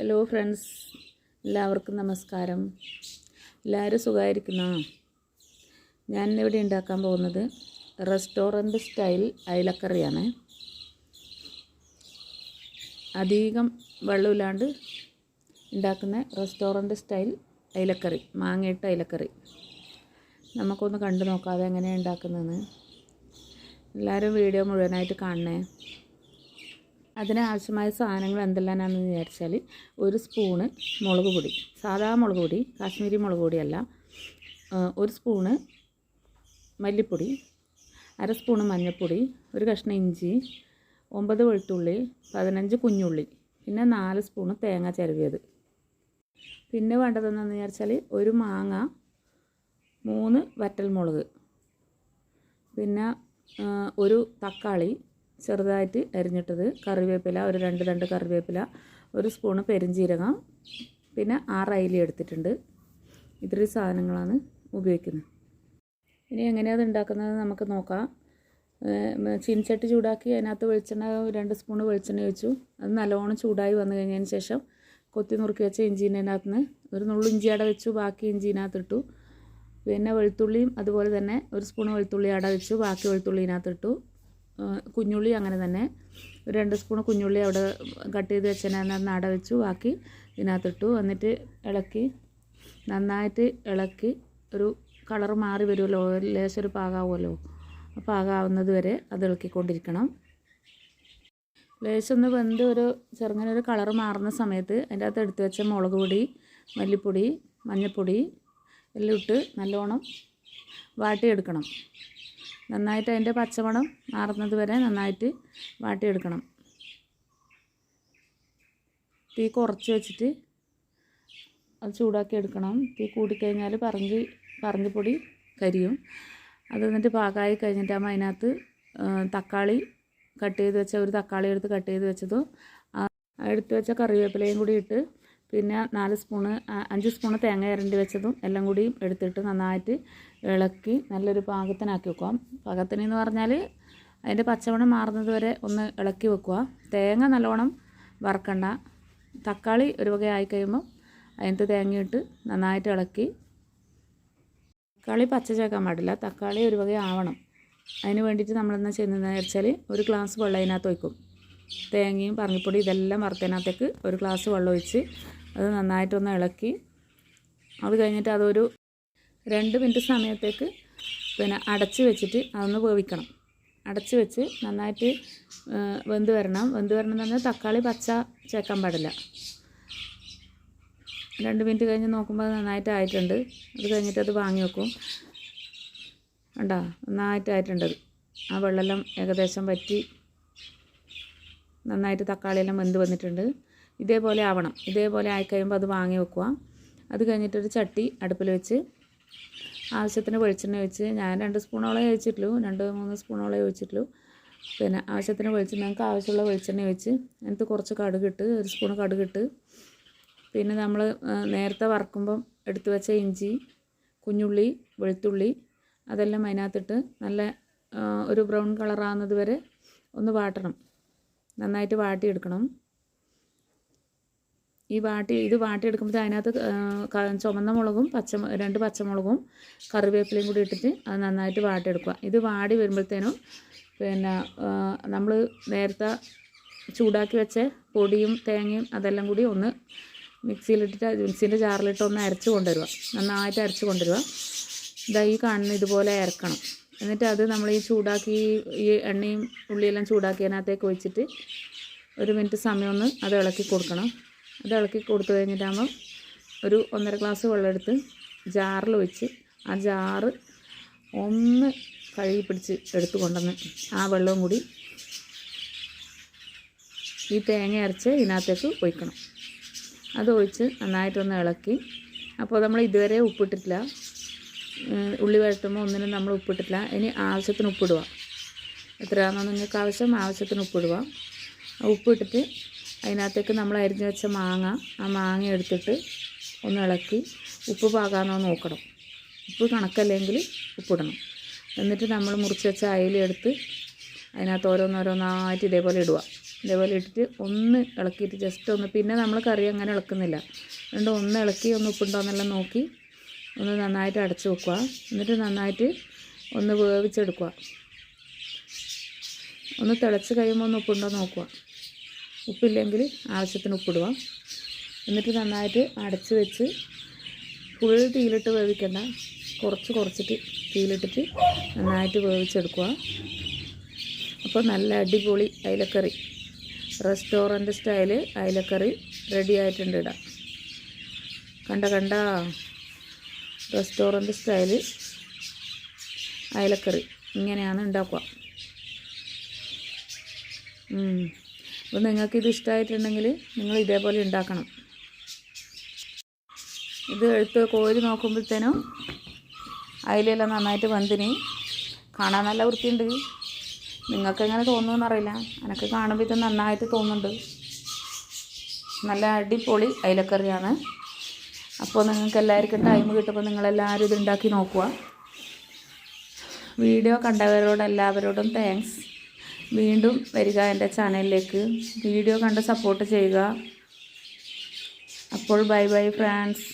Hello friends എല്ലാവർക്കും നമസ്കാരം. എല്ലാവരും സുഖമായിരിക്കുന്നോ? ഞാൻ ഇവിടെ ഉണ്ടാക്കാൻ പോകുന്നത് റെസ്റ്റോറന്റ് സ്റ്റൈൽ അയലക്കറിയാണ്. അധികം വെള്ളമില്ലാണ്ട് ഉണ്ടാക്കുന്ന റെസ്റ്റോറന്റ് സ്റ്റൈൽ അയലക്കറി മാങ്ങയിട്ട് അയലക്കറി. നമുക്കൊന്ന് കണ്ടു നോക്കാതെ എങ്ങനെയാണ് ഉണ്ടാക്കുന്നതെന്ന്. എല്ലാവരും വീഡിയോ മുഴുവനായിട്ട് കാണണേ. അതിനാവശ്യമായ സാധനങ്ങൾ എന്തെല്ലാമാണെന്ന് വിചാരിച്ചാൽ ഒരു സ്പൂണ് മുളക് പൊടി സാധാ മുളക് പൊടി കാശ്മീരി മുളക് പൊടിയല്ല. ഒരു സ്പൂണ് മല്ലിപ്പൊടി അര സ്പൂണ് മഞ്ഞൾപ്പൊടി ഒരു കഷ്ണം ഇഞ്ചി ഒമ്പത് വെളുത്തുള്ളി പതിനഞ്ച് കുഞ്ഞുള്ളി പിന്നെ നാല് സ്പൂണ് തേങ്ങ ചിരവിയത് പിന്നെ വേണ്ടതെന്നു വിചാരിച്ചാൽ ഒരു മാങ്ങ മൂന്ന് വറ്റൽമുളക് പിന്നെ ആ, ഒരു തക്കാളി ചെറുതായിട്ട് അരിഞ്ഞിട്ടത് കറിവേപ്പില ഒരു രണ്ട് രണ്ട് കറിവേപ്പില ഒരു സ്പൂണ് പെരിഞ്ചീരകം പിന്നെ ആറ് അയില എടുത്തിട്ടുണ്ട്. ഇത്രയും സാധനങ്ങളാണ് ഉപയോഗിക്കുന്നത്. ഇനി എങ്ങനെയാണ് അത് ഉണ്ടാക്കുന്നത് നമുക്ക് നോക്കാം. ചീനിച്ചട്ടി ചൂടാക്കി അതിനകത്ത് വെളിച്ചെണ്ണ രണ്ട് സ്പൂണ് വെളിച്ചെണ്ണ ഒഴിച്ചു. അത് നല്ലോണം ചൂടായി വന്നു കഴിഞ്ഞതിന് ശേഷം കൊത്തി നുറുക്കി വെച്ച ഇഞ്ചീന്റെ അതിനകത്ത് നിന്ന് ഒരു നുള്ളു ഇഞ്ചി അട വെച്ചു ബാക്കി ഇഞ്ചിനകത്ത് ഇട്ടു പിന്നെ വെളുത്തുള്ളിയും അതുപോലെ തന്നെ ഒരു സ്പൂൺ വെളുത്തുള്ളി അട വെച്ചു ബാക്കി വെളുത്തുള്ളി ഇതിനകത്ത് ഇട്ടു കുഞ്ഞുള്ളി അങ്ങനെ തന്നെ. ഒരു രണ്ട് സ്പൂൺ കുഞ്ഞുള്ളി അവിടെ കട്ട് ചെയ്ത് വെച്ചാൽ അട വെച്ചു ബാക്കി ഇതിനകത്തിട്ടു. എന്നിട്ട് ഇളക്കി നന്നായിട്ട് ഇളക്കി ഒരു കളർ മാറി വരുമല്ലോ ലേശം ഒരു പാകാവുമല്ലോ. പാകാവുന്നത് വരെ അത് ഇളക്കിക്കൊണ്ടിരിക്കണം. ലേശം ഒന്ന് വെന്ത് ഒരു ചെറുങ്ങനെ ഒരു കളർ മാറുന്ന സമയത്ത് അതിന്റെ അകത്ത് എടുത്ത് വെച്ച മുളക് പൊടി മല്ലിപ്പൊടി മഞ്ഞൾപ്പൊടി എല്ലാം ഇട്ട് നല്ലോണം വാട്ടിയെടുക്കണം. നന്നായിട്ട് അതിന്റെ പച്ചമണം മാറുന്നത് വരെ നന്നായിട്ട് വാട്ടിയെടുക്കണം. തീ കുറച്ച് വെച്ചിട്ട് അത് ചൂടാക്കി എടുക്കണം. തീ കൂടിക്കഴിഞ്ഞാൽ പറങ്കി പറങ്കിപ്പൊടി കരിയും. അത് എന്നിട്ട് പാകമായി കഴിഞ്ഞിട്ടാകുമ്പോൾ അതിനകത്ത് തക്കാളി കട്ട് ചെയ്ത് വെച്ച ഒരു തക്കാളി എടുത്ത് കട്ട് ചെയ്ത് വെച്ചതും എടുത്ത് വെച്ച കറിവേപ്പിലയും കൂടി ഇട്ട് പിന്നെ നാല് സ്പൂണ് അഞ്ച് സ്പൂണ് തേങ്ങ ഇരണ്ടി വെച്ചതും എല്ലാം കൂടി എടുത്തിട്ട് നന്നായിട്ട് ഇളക്കി നല്ലൊരു പാകത്തിനാക്കി വെക്കാം പാകത്തിന് എന്ന് പറഞ്ഞാൽ അതിന്റെ പച്ചമണം മാറുന്നത് വരെ ഒന്ന് ഇളക്കി വെക്കുക. തേങ്ങ നല്ലോണം വറക്കണ്ട. തക്കാളി ഒരു വക ആയി കഴിയുമ്പോൾ അതിനകത്ത് തേങ്ങയിട്ട് നന്നായിട്ട് ഇളക്കി. തക്കാളി പച്ച ചേർക്കാൻ പാടില്ല. തക്കാളി ഒരു വക ആവണം. അതിന് വേണ്ടിയിട്ട് നമ്മളെന്താ ചെയ്യുന്നതെന്ന് വെച്ചാൽ ഒരു ഗ്ലാസ് വെള്ളം അതിനകത്ത് വയ്ക്കും തേങ്ങയും പറങ്ങിപ്പൊടി ഇതെല്ലാം വറുത്തതിനകത്തേക്ക് ഒരു ഗ്ലാസ് വെള്ളം ഒഴിച്ച് അത് നന്നായിട്ടൊന്ന് ഇളക്കി അത് കഴിഞ്ഞിട്ട് അതൊരു രണ്ട് മിനിറ്റ് സമയത്തേക്ക് പിന്നെ അടച്ച് വെച്ചിട്ട് അതൊന്ന് വേവിക്കണം. അടച്ച് വെച്ച് നന്നായിട്ട് വെന്ത് വരണം. വെന്ത് വരണം എന്ന് പറഞ്ഞാൽ തക്കാളി പച്ച ചേർക്കാൻ പാടില്ല. രണ്ട് മിനിറ്റ് കഴിഞ്ഞ് നോക്കുമ്പോൾ നന്നായിട്ട് ആയിട്ടുണ്ട്. അത് കഴിഞ്ഞിട്ട് അത് വാങ്ങി വെക്കും. കണ്ടോ? നന്നായിട്ട് ആയിട്ടുണ്ട് ആ വെള്ളമെല്ലാം ഏകദേശം വറ്റി നന്നായിട്ട് തക്കാളിയെല്ലാം വെന്ത് വന്നിട്ടുണ്ട്. ഇതേപോലെ ആവണം. ഇതേപോലെ ആയിക്കഴിയുമ്പോൾ അത് വാങ്ങി വെക്കുക. അത് കഴിഞ്ഞിട്ടൊരു ചട്ടി അടുപ്പിൽ വെച്ച് ആവശ്യത്തിന് വെളിച്ചെണ്ണ ഒഴിച്ച് ഞാൻ രണ്ട് സ്പൂണോളം ഒഴിച്ചിട്ടുള്ളൂ. രണ്ട് മൂന്ന് സ്പൂണോളം ഒഴിച്ചിട്ടുള്ളൂ. പിന്നെ ആവശ്യത്തിന് വെളിച്ചെണ്ണ ഞങ്ങൾക്ക് ആവശ്യമുള്ള വെളിച്ചെണ്ണ ഒഴിച്ച് അതിനകത്ത് കുറച്ച് കടുകിട്ട് ഒരു സ്പൂൺ കടുകിട്ട്. പിന്നെ നമ്മൾ നേരത്തെ വറക്കുമ്പം എടുത്തു വെച്ച ഇഞ്ചി കുഞ്ഞുള്ളി വെളുത്തുള്ളി അതെല്ലാം അതിനകത്തിട്ട് നല്ല ഒരു ബ്രൗൺ കളറാകുന്നത് വരെ ഒന്ന് വാട്ടണം. നന്നായിട്ട് വാട്ടിയെടുക്കണം. ഈ വാട്ടി ഇത് വാട്ടിയെടുക്കുമ്പോൾ അതിനകത്ത് ചുമന്ന മുളകും പച്ച രണ്ട് പച്ചമുളകും കറിവേപ്പിലയും കൂടി ഇട്ടിട്ട് അത് നന്നായിട്ട് വാട്ടിയെടുക്കുക. ഇത് വാടി വരുമ്പോഴത്തേനും പിന്നെ നമ്മൾ നേരത്തെ ചൂടാക്കി വെച്ച പൊടിയും തേങ്ങയും അതെല്ലാം കൂടി ഒന്ന് മിക്സിയിലിട്ടിട്ട് മിക്സീന്റെ ജാറിലിട്ട് ഒന്ന് അരച്ച് കൊണ്ടുവരിക. നന്നായിട്ട് അരച്ച് കൊണ്ടുവരിക. ഈ കാണുന്ന ഇതുപോലെ അരക്കണം. എന്നിട്ട് അത് നമ്മൾ ഈ ചൂടാക്കി ഈ എണ്ണയും ഉള്ളിയെല്ലാം ചൂടാക്കിയതിനകത്തേക്ക് ഒഴിച്ചിട്ട് ഒരു മിനിറ്റ് സമയം ഒന്ന് അത് ഇളക്കി കൊടുക്കണം. അത് ഇളക്കി കൊടുത്തു കഴിഞ്ഞിട്ടാകുമ്പം ഒരു ഒന്നര ഗ്ലാസ് വെള്ളം എടുത്ത് ജാറിൽ വെച്ച് ആ ജാറ് ഒന്ന് കഴുകി പിടിച്ച് എടുത്തു കൊണ്ടുവന്ന് ആ വെള്ളവും കൂടി ഈ തേങ്ങ അരച്ച് ഇതിനകത്തേക്ക് ഒഴിക്കണം. അത് ഒഴിച്ച് നന്നായിട്ടൊന്ന് ഇളക്കി. അപ്പോൾ നമ്മൾ ഇതുവരെ ഉപ്പിട്ടിട്ടില്ല. ഉള്ളി വഴറ്റുമ്പോൾ ഒന്നിനും നമ്മൾ ഉപ്പിട്ടിട്ടില്ല. ഇനി ആവശ്യത്തിന് ഉപ്പിടുക. എത്രയാണെന്ന് നിങ്ങൾക്ക് ആവശ്യം ആവശ്യത്തിന് ഉപ്പിടുക. ഉപ്പിട്ടിട്ട് അതിനകത്തേക്ക് നമ്മൾ അരിഞ്ഞു വെച്ച മാങ്ങ ആ മാങ്ങ എടുത്തിട്ട് ഒന്ന് ഇളക്കി ഉപ്പ് പാകാമെന്നോ നോക്കണം. ഉപ്പ് കണക്കല്ലെങ്കിൽ ഉപ്പിടണം. എന്നിട്ട് നമ്മൾ മുറിച്ച് വെച്ച അയിലെടുത്ത് അതിനകത്ത് ഓരോന്നോരോന്നായിട്ട് ഇതേപോലെ ഇടുക. ഇതേപോലെ ഇട്ടിട്ട് ഒന്ന് ഇളക്കിയിട്ട് ജസ്റ്റ് ഒന്ന് പിന്നെ നമ്മൾ കറി അങ്ങനെ ഇളക്കുന്നില്ല. അതുകൊണ്ട് ഒന്ന് ഇളക്കി ഒന്ന് ഉപ്പുണ്ടോയെന്നെല്ലാം നോക്കി ഒന്ന് നന്നായിട്ട് അടച്ചു വെക്കുക. എന്നിട്ട് നന്നായിട്ട് ഒന്ന് വേവിച്ചെടുക്കുക. ഒന്ന് തിളച്ച് കഴിയുമ്പോൾ ഒന്ന് ഉപ്പുണ്ടോ നോക്കുക. ഉപ്പില്ലെങ്കിൽ ആവശ്യത്തിന് ഉപ്പിടുക എന്നിട്ട് നന്നായിട്ട് അടച്ച് വെച്ച് ഫുൾ തീയിലിട്ട് വേവിക്കണ്ട. കുറച്ച് കുറച്ചിട്ട് തീയിലിട്ടിട്ട് നന്നായിട്ട് വേവിച്ചെടുക്കുക. അപ്പോൾ നല്ല അടിപൊളി അയിലക്കറി. റെസ്റ്റോറന്റ് സ്റ്റൈൽ അയിലക്കറി റെഡി ആയിട്ടുണ്ട് ഇടാം കണ്ട കണ്ട റെസ്റ്റോറന്റ് സ്റ്റൈൽ അയിലക്കറി ഇങ്ങനെയാണ് ഉണ്ടാക്കുക. അപ്പോൾ നിങ്ങൾക്ക് ഇത് ഇഷ്ടമായിട്ടുണ്ടെങ്കിൽ നിങ്ങൾ ഇതേപോലെ ഉണ്ടാക്കണം. ഇത് എടുത്ത് കോരി നോക്കുമ്പോഴത്തേനും അതിലെല്ലാം നന്നായിട്ട് വന്തിന് കാണാൻ നല്ല വൃത്തിയുണ്ട്. നിങ്ങൾക്ക് എങ്ങനെ തോന്നുമെന്ന് അറിയില്ല. എനിക്ക് കാണുമ്പോൾ ഇത് നന്നായിട്ട് തോന്നുന്നുണ്ട്. നല്ല അടിപൊളി അയിലക്കറിയാണ്. അപ്പോൾ നിങ്ങൾക്ക് എല്ലാവർക്കും ടൈം കിട്ടുമ്പോൾ നിങ്ങളെല്ലാവരും ഇത് ഉണ്ടാക്കി നോക്കുക. വീഡിയോ കണ്ടവരോട് എല്ലാവരോടും താങ്ക്സ് വീണ്ടും വരിക എന്റെ ചാനലിലേക്ക്. വീഡിയോ കണ്ട് സപ്പോർട്ട് ചെയ്യുക. അപ്പോൾ ബൈ ബൈ ഫ്രാൻസ്